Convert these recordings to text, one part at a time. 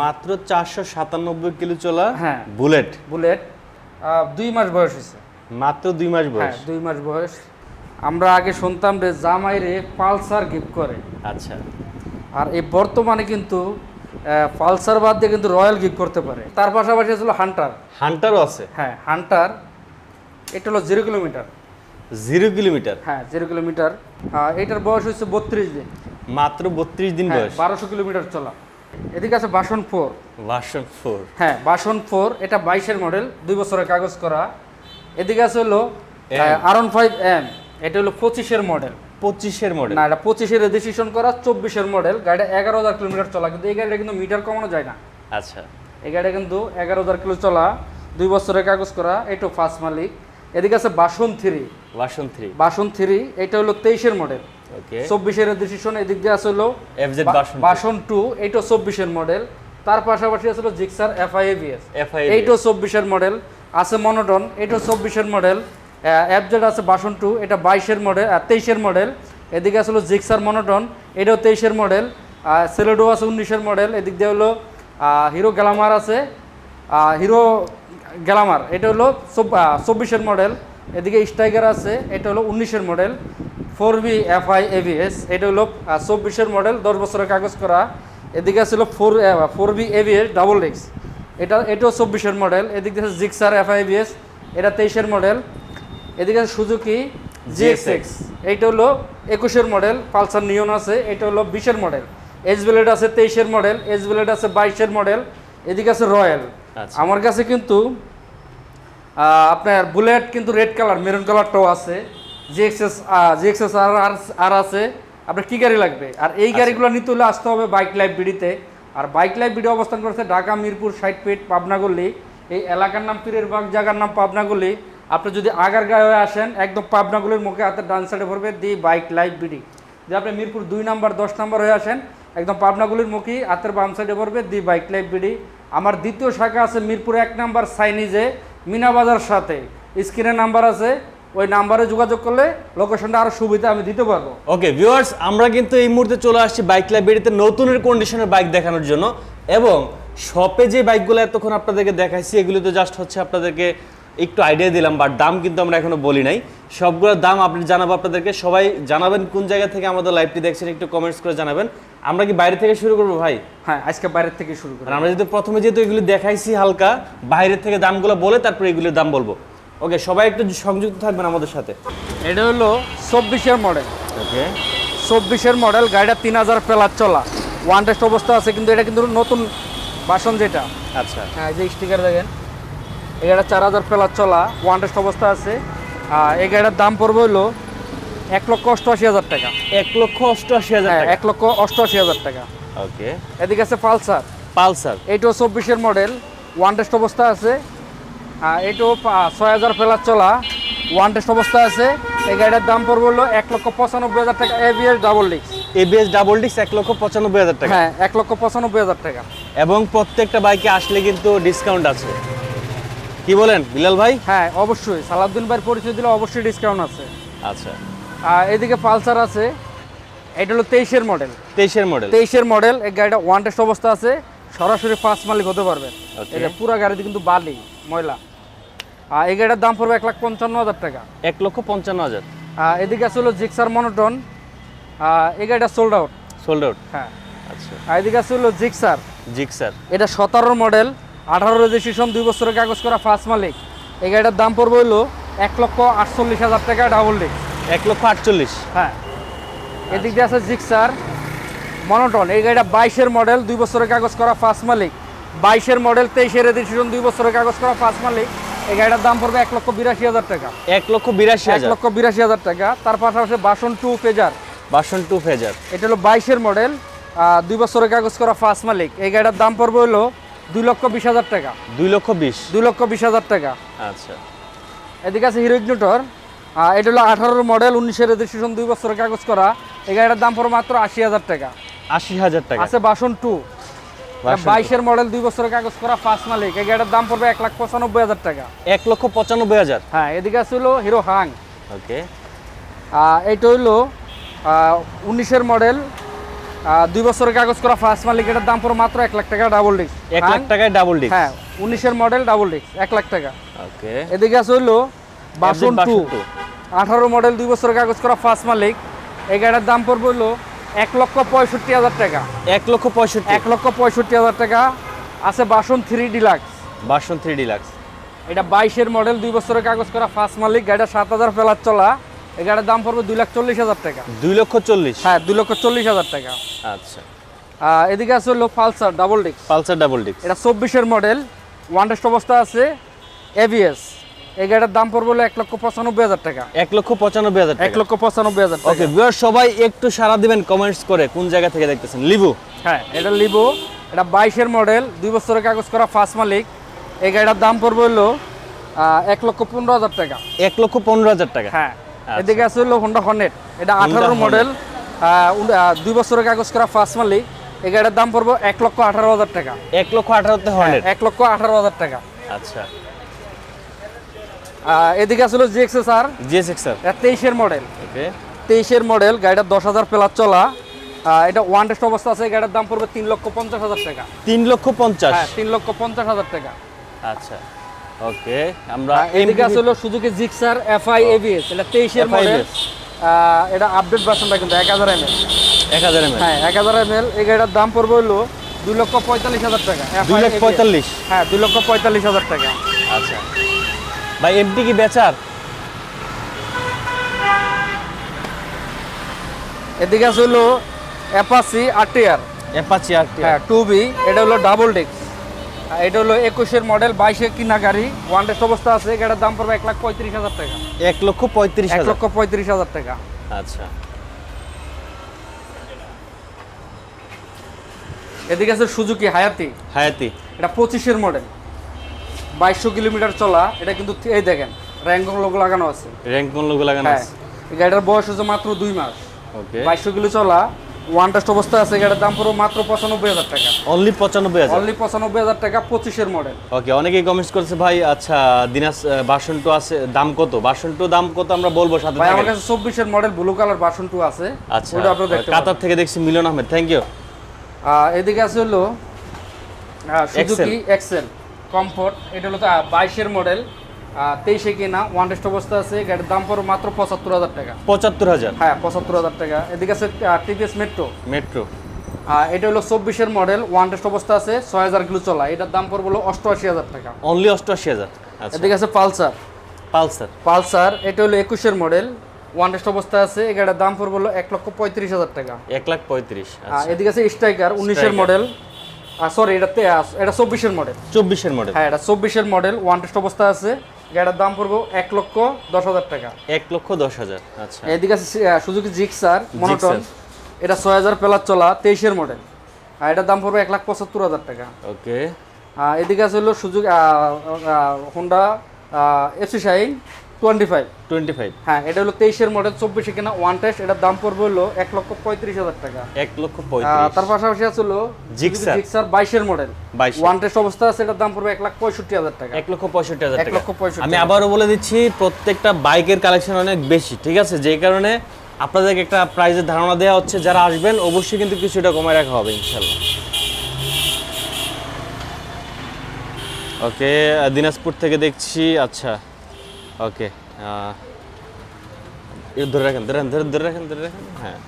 মাত্র চারশো সাতানব্বই কিলো চলা হ্যাঁ। বুলেট। বুলেট। দুই মাস বয়স হয়েছে। মাত্র দুই মাস হ্যাঁ বয়স দুই মাস বয়স। আমরা আগে শুনতাম যে জামাইরে পালসার গিফট করে। আচ্ছা। আর এই বর্তমানে কিন্তু পালসার বাদ দিয়ে কিন্তু রয়্যাল গিফট করতে পারে। তার পাশাপাশি ছিল হান্টার। হান্টারও আছে। হ্যাঁ হান্টার। এটা হলো জিরো কিলোমিটার। Zero kilometre? হ্যাঁ জিরো কিলোমিটার। এটার বয়স হচ্ছে বত্রিশ দিন। মাত্র বত্রিশ দিন হ্যাঁ বয়স। বারোশো কিলোমিটার চলা। এদিকে আছে বাসন ফোর। Version four. হ্যাঁ বাসন ফোর এটা বাইশের মডেল দুই বছরের কাগজ করা। এদিকে আছে হলো M। আর ফাইভ এম এটা হলো পঁচিশের মডেল। পঁচিশের মডেল। না এটা পঁচিশের রেজিস্ট্রেশন করা চব্বিশের মডেল। গাড়িটা এগারো হাজার কিলোমিটার চলা কিন্তু এই গাড়িটা কিন্তু মিটার কমানো যায় না। আচ্ছা। এই গাড়িটা কিন্তু এগারো হাজার কিলো চলা দুই বছরের কাগজ করা এটা ফার্স্ট মালিক। এদিকে আছে বাসন থ্রি বাসন থ্রি বাসন থ্রি এটা হলো তেইশের মডেল। চব্বিশের রেজিস্ট্রেশন এদিক দিয়ে ভার্সন বাসন টু এইটা চব্বিশের মডেল তার পাশাপাশি আছে হলো জিক্সার এফআইএবিএস এফআই এইটাও চব্বিশের মডেল আছে মনোটন এটাও চব্বিশের মডেল অ্যাপজেড আছে বাসন টু এটা বাইশের মডেল তেইশের মডেল এদিকে আসলে জিক্সার মনোটন এটাও তেইশের মডেল সেলেডো আছে উনিশের মডেল এদিক দিয়ে হলো হিরো গ্যালামার আছে। হিরো গ্যালামার এটা হলো চব্বিশের মডেল এদিকে স্ট্রাইকার আছে এটা হলো উনিশের model four B FI AVS এটা হলো চব্বিশের মডেল দশ বছরের কাগজ করা। এদিকে ছিল four four B AVS double ডিক্স এটা এটাও চব্বিশের মডেল এদিকে আছে জিক্সার এফআইবিএস এটা তেইশের মডেল এদিকে আছে সুজুকি জিএক্সএক্স এইটা হলো একুশের মডেল পালসার নিয়ন আছে এটা হলো বিশের মডেল এস ব্লেড আছে তেইশের মডেল এস ব্লেড আছে বাইশের মডেল এদিকে আছে রয়্যাল আচ্ছা। আমার কাছে কিন্তু আপনার বুলেট কিন্তু রেড কালার মেরুন কালারটাও আছে। জিএক্সএস জিএক্সএস আর আর- আর আছে। আপনার কি গাড়ি লাগবে? আর এই গাড়িগুলো নিতে হলে আসতে হবে বাইক লাইফ বিডিতে আর বাইক লাইফ বিডি অবস্থান করছে ঢাকা মিরপুর ষাট ফিট পাবনাগল্লি এই এলাকার নাম পীরের বাগ জায়গার নাম পাবনাগল্লি আপনি যদি আগার গায়ে হয়ে আসেন একদম পাবনাগুলির মুখে হাতের ডান সাইডে ভরবে দি বাইক লাইফ বিডি যদি আপনি মিরপুর দুই নাম্বার দশ নাম্বার হয়ে আসেন একদম পাবনাগুলির মুখী হাতের বাম সাইডে পড়বে দি বাইক লাইফ বিডি আমার দ্বিতীয় শাখা আছে মিরপুর এক নাম্বার সাইনিজে মিনাবাজার সাথে। স্ক্রিনে নাম্বার আছে। ওই নাম্বারে যোগাযোগ করলে লোকেশনটা আরও সুবিধা আমি দিতে পারব। ওকে ভিউয়ার্স আমরা কিন্তু এই মুহূর্তে চলে আসছি বাইক লাইব্রেরিতে নতুনের কন্ডিশনের বাইক দেখানোর জন্য এবং শপে যে বাইকগুলো এতক্ষণ আপনাদেরকে দেখাইছি এগুলো তো জাস্ট হচ্ছে আপনাদেরকে একটু আইডিয়া দিলাম বাট দাম কিন্তু আমরা এখনও বলি নাই। সবগুলোর দাম আপনি জানাব আপনাদেরকে। সবাই জানাবেন কোন জায়গা থেকে আমাদের লাইভটি দেখছেন একটু কমেন্টস করে জানাবেন। আমরা কি বাইরে থেকে শুরু করব ভাই? হ্যাঁ আজকে বাইরের থেকে শুরু করি। আর আমরা যদি প্রথমে যেহেতু এগুলো দেখাইছি হালকা বাইরের থেকে দামগুলো বলে তারপরে এগুলোর দাম বলব। ওকে সবাই একটু সংযুক্ত থাকবেন আমাদের সাথে। এটা হলো চব্বিশের মডেল ওকে চব্বিশের মডেল গাড়িটা তিন হাজার প্লাস চলা। ওয়ান টেস্ট অবস্থা আছে কিন্তু এটা কিন্তু নতুন বাসন যেটা। আচ্ছা। হ্যাঁ যে স্টিকার দেখেন। এই গাড়িটা চার হাজার প্লাস চলা ওয়ান টেস্ট অবস্থা আছে। আর এই গাড়িটার দাম পড়বে হলো এক লক্ষ অষ্টআশি হাজার টাকা। এক লক্ষ অষ্টআশি হাজার হ্যাঁ এক লক্ষ অষ্টআশি হাজার টাকা। ওকে এদিকে আছে পালসার। পালসার। এইটাও চব্বিশের মডেল ওয়ান টেস্ট অবস্থা আছে। আর এইটাও ছয় হাজার প্লাস চলা। ওয়ান টেস্ট অবস্থা আছে। এই গাড়িটার দাম পড়বে হলো এক লক্ষ পঁচানব্বই হাজার টাকা। এবিএস ডাবল ডিক্স এবিএস ডাবল ডিস্ক এক লক্ষ পঁচানব্বই হাজার টাকা। হ্যাঁ এক লক্ষ পঁচানব্বই হাজার টাকা। এবং প্রত্যেকটা বাইকে আসলে কিন্তু ডিসকাউন্ট আছে। কি বলেন বিলাল ভাই? হ্যাঁ অবশ্যই। সালাউদ্দিন ভাইয়ের পরিচয় দিলে অবশ্যই ডিসকাউন্ট আছে। আচ্ছা। আর এদিকে পালসার আছে। এটা হলো তেইশের মডেল তেইশের মডেল তেইশের মডেল এই গাড়িটা ওয়ান টেস্ট অবস্থা আছে। সরাসরি ফার্স্ট মালিক হতে পারবে Okay. এটা পুরো গাড়িতে কিন্তু বালি। ময়লা। আর এই গাড়িটার দাম পড়বে এক লাখ পঞ্চান্ন হাজার টাকা। এক লক্ষ পঞ্চান্ন হাজার। আর এদিকে আছে হলো জিক্সার মনোটন। এই গাড়িটা সোল্ড আউট সোল্ড আউট হ্যাঁ। আচ্ছা। আর এদিকে আছে হলো জিক্সার। জিক্সার। এটা সতেরো মডেল আঠারো রেজিস্ট্রেশন দুই বছরের কাগজ করা ফার্স্ট মালিক। এই গাড়িটার দাম পড়বে হলো এক লক্ষ আটচল্লিশ হাজার টাকা ডাবল ডিস্ক এক লক্ষ আটচল্লিশ। হ্যাঁ। এদিক দিয়ে আছে জিক্সার মনোটন। এই গাড়িটা বাইশের মডেল দুই বছরের কাগজ করা ফার্স্ট মালিক। বাইশের মডেল তেইশের রেজিস্ট্রেশন দুই বছরের কাগজ করা ফার্স্ট মালিক। এই গাড়িটার দাম পড়বে এক লক্ষ বিরাশি হাজার টাকা। এক লক্ষ বিরাশি এক লক্ষ বিরাশি হাজার টাকা। তার পাশাপাশি Passion two fazer Passion two fazer এটা হলো বাইশের মডেল দুই বছরের কাগজ করা ফার্স্ট মালিক। এই গাড়িটার দাম পড়বে হলো দুই লক্ষ বিশ হাজার টাকা। দুই লক্ষ বিশ। দুই লক্ষ বিশ হাজার টাকা। আচ্ছা। এদিকে আছে হিরো ইগনিটর এটা হলো আঠারোর মডেল উনিশের রেজিস্ট্রেশন দুই বছরের কাগজ করা। এই গাড়িটার দাম পড়বে মাত্র আশি হাজার টাকা। আশি হাজার টাকা। আছে বাসন টু। বাইশের মডেল দুই বছরের কাগজ করা ফার্স্ট মালিক। এই দাম পড়বে এক লাখ পঁচানব্বই হাজার টাকা। এক লক্ষ পঁচানব্বই হাজার? হ্যাঁ এদিকে আছে হলো হিরো হাং ওকে। এইটা হইল উনিশের মডেল দুই বছরের কাগজ করা ফার্স্ট মালিক এটার দাম পড়ো মাত্র এক লাখ টাকা ডাবল ডিস্ক এক লাখ টাকায় ডাবল ডিস্ক হ্যাঁ উনিশের মডেল ডাবল ডিস্ক এক লাখ টাকা। ওকে। এদিকে আছে হইল বাসন টু টু। আঠারো মডেল দুই বছরের কাগজ করা ফার্স্ট মালিক। এই গাড়ির দাম পড়বে হলো এক লক্ষ পঁয়ষট্টি হাজার টাকা। এক লক্ষ পঁয়ষট্টি। এক লক্ষ পঁয়ষট্টি হাজার টাকা। আছে Passion three deluxe Passion three deluxe এটা বাইশের মডেল দুই বছরের কাগজ করা ফার্স্ট মালিক গাড়িটা সাত হাজার ফেলার চলা। এই গাড়ির দাম পড়বে দুই লাখ চল্লিশ হাজার টাকা। দুই লক্ষ চল্লিশ। হ্যাঁ দুই লক্ষ চল্লিশ হাজার টাকা। আচ্ছা। এদিকে আছে হলো Pulsar double disc Pulsar double disc এটা চব্বিশের মডেল ওয়ান টেস্ট অবস্থা আছে এবিএস এই গাড়ির দাম পড়বে হলো এক লক্ষ পঁচানব্বই হাজার টাকা। এক লক্ষ পঁচানব্বই হাজার এক লক্ষ পঁচানব্বই হাজার টাকা। ওকে সবাই একটু সারা দিবেন কমেন্টস করে কোন জায়গা থেকে দেখতেছেন। লিবু। হ্যাঁ এটা লিবো। এটা বাইশের মডেল দুই বছরের কাগজ করা ফার্স্ট মালিক। এই গাড়িটার দাম পড়বে হলো এক লক্ষ পনেরো হাজার টাকা। এক লক্ষ পনেরো হাজার টাকা। হ্যাঁ আচ্ছা। এদিকে আছে হলো হোন্ডা হর্নেট এটা আঠারো Hornet। মডেল দুই বছরের কাগজ করা ফার্স্ট মালিক। এই গাড়ির দাম পড়বে এক লক্ষ আঠারো হাজার টাকা। এক লক্ষ আঠারোতে হর্নেট এক লক্ষ আঠারো হাজার টাকা। আচ্ছা। এদিকে আছে হলো জিএক্সএস আর জিএস এক্সার এটা তেইশের মডেল ওকে। তেইশের মডেল গাড়িটা দশ হাজার প্লাস চলা। এটা ওয়ান টেস্ট অবস্থা আছে গাড়ির দাম পড়বে তিন লক্ষ পঞ্চাশ হাজার টাকা। তিন লক্ষ পঞ্চাশ? হ্যাঁ তিন লক্ষ পঞ্চাশ হাজার টাকা। আচ্ছা ওকে আমরা আর এদিকে আছে হলো সুজুকি জিক্সার এফআই এবিএস এটা তেইশের মডেল এটা আপডেট ভার্সনটা কিন্তু এক হাজার এমএল এক হাজার এমএল হ্যাঁ এক হাজার এমএল এই গাড়িটার দাম পড়বে হলো দুই লক্ষ পঁয়তাল্লিশ হাজার টাকা। দুই লক্ষ পঁয়তাল্লিশ। হ্যাঁ দুই লক্ষ পঁয়তাল্লিশ হাজার টাকা। আচ্ছা। ভাই এমটি কি বেচার? এদিকে আছে হলো অ্যাপাসি আরটিআর অ্যাপাচি আর হ্যাঁ টু বি এটা হলো ডাবল ডেক্স এটা হলো একুশের মডেল বাইশে কিনা গাড়ি ওয়ান টেস্ট অবস্থা আছে গাড়ির দাম পড়বে এক লাখ পঁয়ত্রিশ হাজার টাকা। এক লক্ষ পঁয়ত্রিশ এক লক্ষ পঁয়ত্রিশ হাজার টাকা। আচ্ছা। এদিকে আছে সুজুকি হায়াতি। হায়াতি। এটা পঁচিশের মডেল বাইশশো কিলোমিটার চলা এটা কিন্তু এই দেখেন র্যাঙ্ক লোগো লাগানো আছে। র্যাঙ্ক কোন লোক লাগানো হ্যাঁ আছে। গাড়িটার বয়স হচ্ছে মাত্র দুই মাস। ওকে। বাইশশো কিলো চলা ওয়ান টেস্ট অবস্থা আছে গাড়ির দাম পড়বে মাত্র পঁচানব্বই হাজার টাকা। অনলি পঁচানব্বই হাজার। অনলি পঁচানব্বই হাজার টাকা পঁচিশের মডেল ওকে অনেকেই কমেন্টস করেছে ভাই আচ্ছা দিনাস বাসন টু আছে দাম কত? বাসন টু দাম কত আমরা বলব সাথে ভাই আমার কাছে চব্বিশের model blue colour Passion two আছে। আচ্ছা ওটা আপনারা দেখতে কাতার থেকে দেখছি মিলন আহমেদ। থ্যাংক ইউ এদিকে আছে হলো সুজুকি এক্সেল কমফোর্ট এটা হলো বাইশের মডেল তেইশে কিনা ওয়ান টেস্ট অবস্থা আছে গাড়ির দাম পড়ো মাত্র পঁচাত্তর হাজার টাকা। পঁচাত্তর হাজার? হ্যাঁ পঁচাত্তর হাজার টাকা। এদিকে আছে টিভিএস মেট্রো মেট্রো এটা হলো চব্বিশের মডেল ওয়ান টেস্ট অবস্থা আছে ছয় হাজার কিলো চলা। এটার দাম পড়বে হলো অষ্টআশি হাজার টাকা। অনলি অষ্টআশি হাজার। আচ্ছা। এদিকে আছে পালসার। পালসার। পালসার এটা হলো একুশের মডেল ওয়ান টেস্ট অবস্থা আছে গাড়ির দাম পড়বে হলো এক লক্ষ পঁয়ত্রিশ হাজার টাকা। এক লাখ পঁয়ত্রিশ আচ্ছা। এদিকে আছে স্ট্রাইকার উনিশের মডেল। সরি এটা তে- আহ, এটা চব্বিশের মডেল চব্বিশের মডেল হ্যাঁ এটা চব্বিশের মডেল ওয়ান টেস্ট অবস্থা আছে। গাড়ির দাম পড়ব এক লক্ষ দশ হাজার টাকা। এক লক্ষ দশ হাজার আচ্ছা। এদিকে আছে সুজুকি জিক্সার মনোটন। এটা ছয় হাজার প্লাস চলা তেইশের মডেল আর এটার দাম পড়বে এক লাখ পঁচাত্তর হাজার টাকা। ওকে। এদিকে আছে হলো Suzuki Honda FC Shine twenty five. Twenty five. হ্যাঁ এটা হলো তেইশের মডেল চব্বিশে কিনা ওয়ান টেস্ট এটার দাম পড়বে হলো এক লক্ষ পঁয়ত্রিশ হাজার টাকা। এক লক্ষ তার পাশাপাশি আছে হলো। জিক্সার বাইশের মডেল ওয়ান টেস্ট অবস্থা আছে এটার দাম পড়বে এক লাখ পঁয়ষট্টি হাজার টাকা। এক লক্ষ পঁয়ষট্টি হাজার এক লক্ষ পঁয়ষট্টি আমি আবারও বলে দিচ্ছি প্রত্যেকটা বাইকের কালেকশন অনেক বেশি ঠিক আছে? যেই কারণে আপনাদেরকে একটা প্রাইজের ধারণা দেওয়া হচ্ছে যারা আসবেন অবশ্যই কিন্তু কিছুটা কমায় রাখা হবে ইনশাল্লাহ ওকে দিনাজপুর থেকে দেখছি আচ্ছা। ওকে ধরে রাখেন ধরে ধরে ধরে রাখেন ধরে রাখেন হ্যাঁ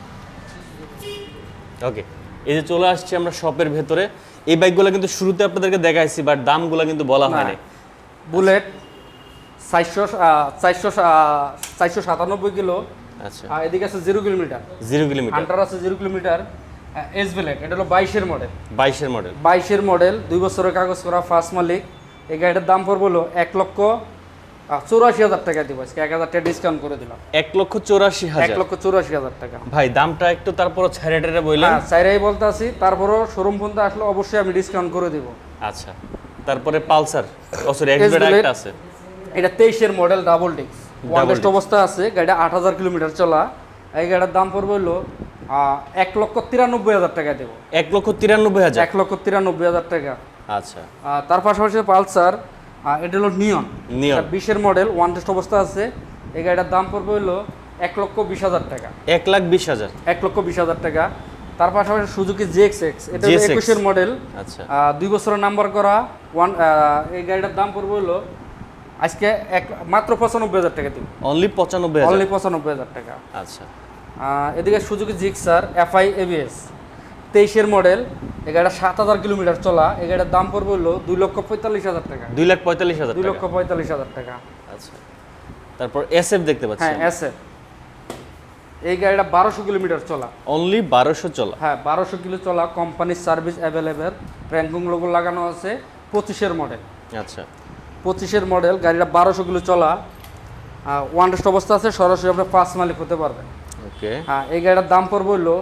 ওকে এই যে চলে আসছি আমরা শপের ভেতরে। এই বাইকগুলো কিন্তু শুরুতে আপনাদেরকে দেখাইছি বাট দামগুলো কিন্তু বলা হয়নি। বুলেট চারশো চারশো চারশো সাতানব্বই কিলো। আচ্ছা। আর এদিকে আছে zero kilometre zero kilometre hunter আছে জিরো কিলোমিটার এস ব্লেড এটা হলো বাইশের মডেল বাইশের মডেল বাইশের মডেল দুই বছরের কাগজ করা ফার্স্ট মালিক। এই গাড়িটার দাম পড়বে হলো এক লক্ষ চৌরাশি হাজার টাকা দিব আজকে। এক হাজার টাকা ডিসকাউন্ট করে দিলাম। এক লক্ষ চৌরাশি এক হাজার। লক্ষ চৌরাশি হাজার টাকা। ভাই দামটা একটু তারপর ছেড়ে টেড়ে বললেন। হ্যাঁ চাইরাই বলতে আছি তারপরও শোরুম পর্যন্ত আসলে অবশ্যই আমি ডিসকাউন্ট করে দিব। আচ্ছা তারপরে পালসার। ও সরি একটা আছে। এটা তেইশের মডেল ডাবল ডিক্স ওয়ান Double টেস্ট অবস্থা আছে গাড়িটা আট হাজার কিলোমিটার চলা। এই গাড়ির দাম পড়বে হলো এক লক্ষ তিরানব্বই হাজার টাকা দেবো। এক লক্ষ তিরানব্বই হাজার। এক লক্ষ তিরানব্বই হাজার টাকা। আচ্ছা। তার পাশাপাশি পালসার এটা হলো নিয়ন। নিয়ন। বিশের মডেল ওয়ান টেস্ট অবস্থা আছে। এই গাড়িটার দাম পড়বে হলো এক লক্ষ বিশ হাজার টাকা। এক লাখ বিশ হাজার। এক লক্ষ বিশ হাজার টাকা। তার পাশাপাশি সুজুকি জিএক্স এক্স এটা একুশের মডেল আচ্ছা। দুই বছরের নাম্বার করা ওয়ান এই গাড়িটার দাম পড়বে হলো আজকে এক মাত্র পঁচানব্বই হাজার টাকা দিব। অনলি পঁচানব্বই অনলি পঁচানব্বই হাজার টাকা। আচ্ছা। এদিকে সুজুকি জিক্সার এফআই এবিএস তেইশের মডেল এই গাড়িটা সাত হাজার কিলোমিটার চলা এই গাড়িটার দাম পড়বে হলো দুই লক্ষ পঁয়তাল্লিশ হাজার টাকা। দুই লাখ পঁয়তাল্লিশ হাজার দুই লক্ষ পঁয়তাল্লিশ হাজার টাকা। আচ্ছা। তারপর এস এফ দেখতে পাচ্ছি হ্যাঁ এস এফ এই গাড়িটা বারোশো কিলোমিটার চলা। অনলি বারোশো চলা। হ্যাঁ বারোশো কিলো চলা কোম্পানির সার্ভিস অ্যাভেলেবেল র্যাঙ্কিং লোগো লাগানো আছে পঁচিশের মডেল। আচ্ছা। পঁচিশের মডেল গাড়িটা বারোশো কিলো চলা। ওয়ান টেস্ট অবস্থা আছে সরাসরি আপনি পাঁচ মালিক হতে পারবেন ওকে হ্যাঁ এই গাড়িটার দাম পড়বে হলো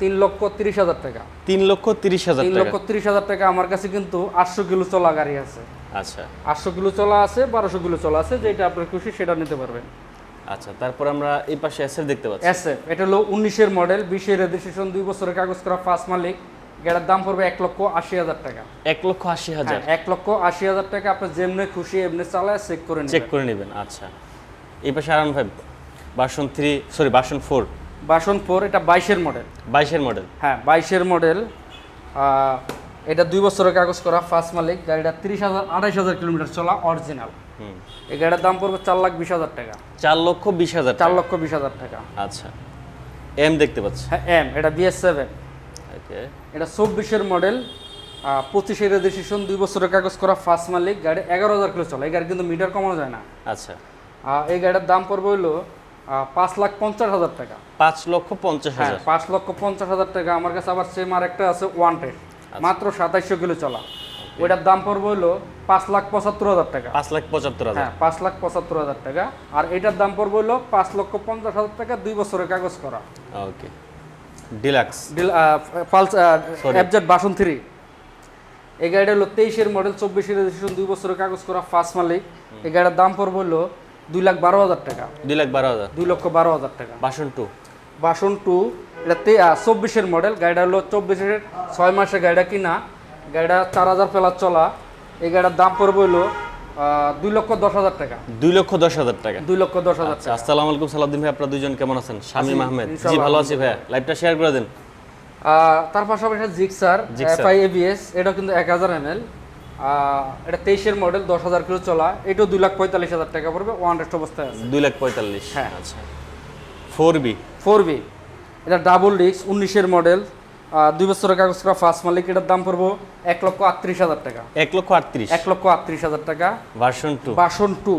তিন লক্ষ তিরিশ হাজার টাকা। তিন লক্ষ তিরিশ হাজার তিন লক্ষ তিরিশ হাজার টাকা আমার কাছে কিন্তু আটশো কিলো চলা গাড়ি আছে। আচ্ছা। আটশো কিলো চলা আছে বারোশো কিলো চলা আছে যেটা আপনার খুশি সেটা নিতে পারবেন। আচ্ছা তারপর আমরা এই পাশে এস এফ দেখতে পাচ্ছি। এসএফ এটা হলো উনিশের মডেল বিশের রেজিস্ট্রেশন দুই বছরের কাগজ করা ফার্স্ট মালিক। গাড়ির দাম পড়বে এক লক্ষ আশি হাজার টাকা। এক লক্ষ আশি হাজার। হ্যাঁ, এক লক্ষ আশি হাজার টাকা আপনি যেমনি খুশি এমনি চালায় চেক করে চেক করে নেবেন আচ্ছা। এই পাশে R five Passion three sorry Passion four Passion four এটা বাইশের মডেল। বাইশের মডেল। হ্যাঁ বাইশের মডেল। এটা দুই বছরের কাগজ করা ফার্স্ট মালিক। গাড়িটা তিরিশ হাজার আঠাইশ হাজার কিলোমিটার চলা অরিজিনাল হুম। এই গাড়ির দাম পড়বে চার লাখ বিশ হাজার টাকা। চার লক্ষ বিশ হাজার চার লক্ষ বিশ হাজার টাকা। আচ্ছা। এম দেখতে পাচ্ছি। হ্যাঁ এম এটা বিএস সেভেন ওকে। এটা চব্বিশের মডেল। পঁচিশে রেজিস্ট্রেশন দুই বছরের কাগজ করা ফার্স্ট মালিক। গাড়ি এগারো হাজার কিলো চলে। এই গাড়ি কিন্তু মিটার কমানো যায় না। আচ্ছা। এই গাড়ির দাম পড়বে হলো পাঁচ লাখ পঞ্চাশ হাজার টাকা। পাঁচ লক্ষ পঞ্চাশ হ্যাঁ হাজার। পাঁচ লক্ষ পঞ্চাশ হাজার টাকা। আমার কাছে আবার সেম আর একটা আছে ওয়ান টেন মাত্র সাতাইশশো কিলো চলা। ওইটার দাম পড়বে হলো পাঁচ লাখ পঁচাত্তর হাজার টাকা। পাঁচ লাখ পঁচাত্তর হ্যাঁ পাঁচ লাখ পঁচাত্তর হাজার টাকা। আর এটার দাম পড়বে হলো পাঁচ লক্ষ পঞ্চাশ হাজার টাকা দুই বছরের কাগজ করা। Okay deluxe deal pulse Sorry. Passion three এই গাড়িটা হলো তেইশের মডেল চব্বিশের রেজিস্ট্রেশন দুই বছরের কাগজ করা ফার্স্ট মালিক। এই গাড়ির দাম পড়বে হলো দুই লাখ বারো হাজার টাকা। দুই লাখ বারো হাজার? দুই লক্ষ বারো হাজার টাকা। বাসন টু? বাসন টু এটা চব্বিশের মডেল গাড়িটা হলো চব্বিশের ছয় মাসের গাড়িটা কিনা। গাড়িটা চার হাজার প্লাস চলা। এই গাড়িটার দাম পড়বে হলো দুই লক্ষ দশ হাজার টাকা। দুই লক্ষ দশ হাজার টাকা? দুই লক্ষ দশ হাজার আচ্ছা আসসালামু আলাইকুম সালাউদ্দিন ভাই আপনারা দুইজন কেমন আছেন? শামীম আহমেদ। জি ভালো আছি ভাইয়া। লাইভটা শেয়ার করে দেন। তার পাশাপাশি জিক্সার। এফআই এবিএস এটা কিন্তু এক হাজার এম এল এটা তেইশের মডেল দশ হাজার কিলো চলা। এটাও দুই লাখ পঁয়তাল্লিশ হাজার টাকা পড়বে ওয়ান রেস্ট অবস্থায় আছে। দুই লাখ পঁয়তাল্লিশ। হ্যাঁ। আচ্ছা। ফোর বি ফোর বি এটা ডাবল ডিস্ক উনিশের মডেল দুই বছরের কাগজ করা ফার্স্ট মালিক এটার দাম পড়ব এক লক্ষ আটত্রিশ হাজার টাকা। এক লক্ষ আটত্রিশ। এক লক্ষ আটত্রিশ হাজার টাকা। ভার্সন টু বাসন টু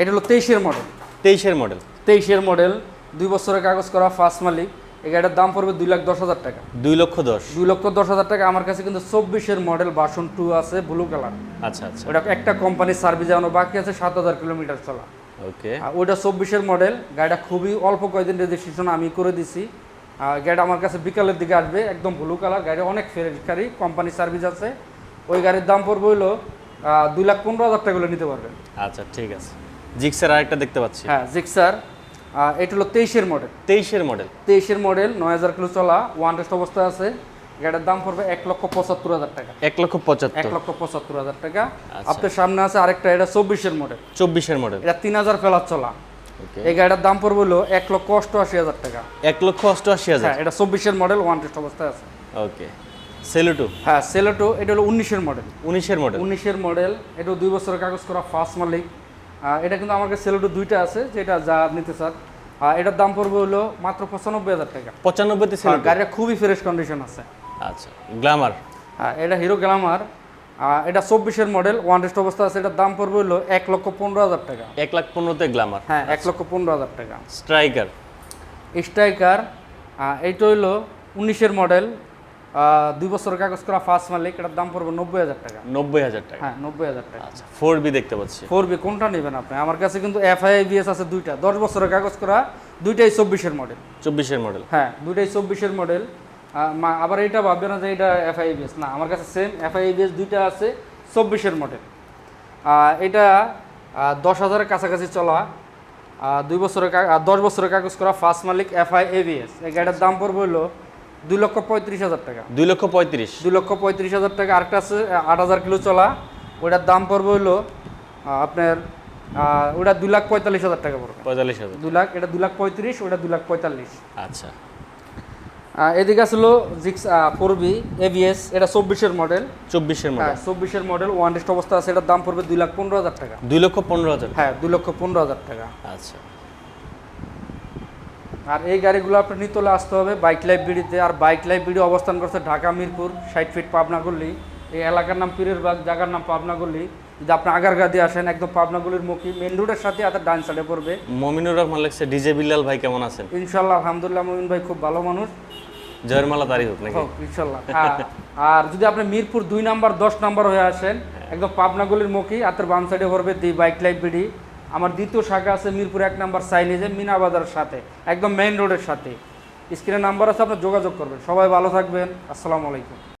এটা হলো তেইশের মডেল তেইশের মডেল তেইশের মডেল দুই বছরের কাগজ করা ফার্স্ট মালিক। এই গাড়িটার দাম পড়বে দুই লাখ দশ হাজার টাকা। দুই লক্ষ দশ। দুই লক্ষ দশ হাজার টাকা। আমার কাছে কিন্তু চব্বিশের মডেল বাসন টু আছে ব্লু কালার আচ্ছা আচ্ছা। ওটা একটা কোম্পানির সার্ভিস যাওয়ানো বাকি আছে সাত হাজার কিলোমিটার চলা। ওকে। ওইটা চব্বিশের মডেল গাড়িটা খুবই অল্প কয়েকদিন রেজিস্ট্রেশন আমি করে দিছি। আর গাড়িটা আমার কাছে বিকালের দিকে আসবে একদম ব্লু কালার গাড়ি অনেক ফ্রেশ গাড়ি কোম্পানির সার্ভিস আছে। ওই গাড়ির দাম পড়বে হলো দুই লাখ পনেরো হাজার টাকা নিতে পারবেন। আচ্ছা ঠিক আছে। জিক্সের আরেকটা দেখতে পাচ্ছি। হ্যাঁ জিক্সার এটা হলো তেইশের মডেল তেইশের মডেল তেইশের মডেল নয় হাজার কিলো চলা ওয়ান টেস্ট অবস্থায় আছে। গাড়ির দাম পড়বে এক লক্ষ পঁচাত্তর হাজার টাকা। এক লক্ষ এক লক্ষ পঁচাত্তর হাজার টাকা। আচ্ছা। আপনার সামনে আছে আরেকটা এটা চব্বিশের মডেল চব্বিশের মডেল এটা তিন হাজার ফেলার চলা। এই গাড়িটার দাম পড়বে হলো এক লক্ষ অষ্টআশি হাজার টাকা। এক লক্ষ অষ্টআশি হাজার। হ্যাঁ এটা চব্বিশের মডেল ওয়ান টেস্ট অবস্থায় আছে। ওকে সেলুটু হ্যাঁ সেলোটো এটা হলো উনিশের মডেল উনিশের মডেল উনিশের মডেল এটা দুই বছরের কাগজ করা ফার্স্ট মালিক। এটা কিন্তু আমার কাছে সেলোটো দুইটা আছে যেটা যা নিতে চান। এটার দাম পড়বে হলো মাত্র পঁচানব্বই হাজার টাকা। পঁচানব্বইতে গাড়িটা খুবই ফ্রেশ কন্ডিশন আছে। আচ্ছা গ্ল্যামার হ্যাঁ এটা হিরো গ্ল্যামার এটা চব্বিশের মডেল ওয়ান রেস্ট অবস্থা আছে এটার দাম পড়বে হলো এক লক্ষ পনেরো হাজার টাকা। এক লাখ পনেরোতে গ্ল্যামার হ্যাঁ এক লক্ষ পনেরো হাজার টাকা। স্ট্রাইকার স্ট্রাইকার এইটা হইল উনিশের মডেল দুই বছরের কাগজ করা ফার্স্ট মালিক এটার দাম পড়বে নব্বই হাজার টাকা। নব্বই হাজার টাকা। হ্যাঁ নব্বই হাজার টাকা। আচ্ছা ফোর বি দেখতে পাচ্ছি। ফোর বি কোনটা নেবেন আপনি? আমার কাছে কিন্তু এফআইবিএস আছে দুইটা। দশ বছরের কাগজ করা দুইটাই চব্বিশের মডেল চব্বিশের মডেল হ্যাঁ দুইটাই চব্বিশের মডেল আবার এটা ভাববে না যে এটা এফআইবিএস না আমার কাছে সেম এফআইবিএস দুইটা আছে চব্বিশের মডেল এটা দশ হাজারের কাছাকাছি চলা। দুই বছরের দশ বছরের কাগজ করা ফার্স্ট মালিক এফ এফআই এবিএস এই গাড়িটার দাম পড়বে হলো দুই লক্ষ পঁয়ত্রিশ হাজার টাকা। দুই লক্ষ পঁয়ত্রিশ। দুই লক্ষ পঁয়ত্রিশ হাজার টাকা। আরেকটা আছে আট হাজার কিলো চলা। ওটার দাম পড়বে হলো আপনার ওটা দুই লাখ পঁয়তাল্লিশ হাজার টাকা পড়বে। পঁয়তাল্লিশ হাজার। দুই লাখ এটা দুই লাখ পঁয়ত্রিশ ওটা দুই লাখ পঁয়তাল্লিশ। আচ্ছা। এদিকে আসলো জিক্স ফোর বি এবিএস এটা চব্বিশের মডেল। চব্বিশের হ্যাঁ মডেল চব্বিশের মডেল ওয়ান টেস্ট অবস্থা আছে এটার দাম পড়বে দুই লাখ পনেরো হাজার টাকা। দুই লক্ষ পনেরো হাজার। হ্যাঁ দুই লক্ষ পনেরো হাজার টাকা। আচ্ছা। আর এই গাড়িগুলো আপনি নিতলে আসতে হবে বাইক লাইফ বিডিতে আর বাইক লাইফ বিডি অবস্থান করছে ঢাকা মিরপুর ষাট ফিট পাবনা গল্লি এই এলাকার নাম পীরের বাগ জায়গার নাম পাবনা গল্লি যদি আপনি আগারগা দিয়ে আসেন একদম পাবনা গলির মুখী মেন রোডের সাথে হাতের ডান সাইডে পড়বে। মমিনুর রহমান লেগছে ডিজে বিল্লাল ভাই কেমন আছেন? ইনশাল্লাহ আলহামদুলিল্লাহ মমিন ভাই খুব ভালো মানুষ। জয়ের মালা তারি হোক নাকি? ইনশাল্লাহ। আর যদি আপনি মিরপুর দুই নাম্বার দশ নাম্বার হয়ে আসেন একদম পাবনা গলির মুখী হাতের বাম সাইডে পড়বে দি বাইক লাইফ বিডি আমার দ্বিতীয় শাখা আছে মিরপুর এক নাম্বার সাইনেজে মিনাবাজারের সাথে, একদম মেইন রোডের সাথে। স্ক্রিনের নাম্বার আছে, আপনার যোগাযোগ করবেন। সবাই ভালো থাকবেন। আসসালামু আলাইকুম।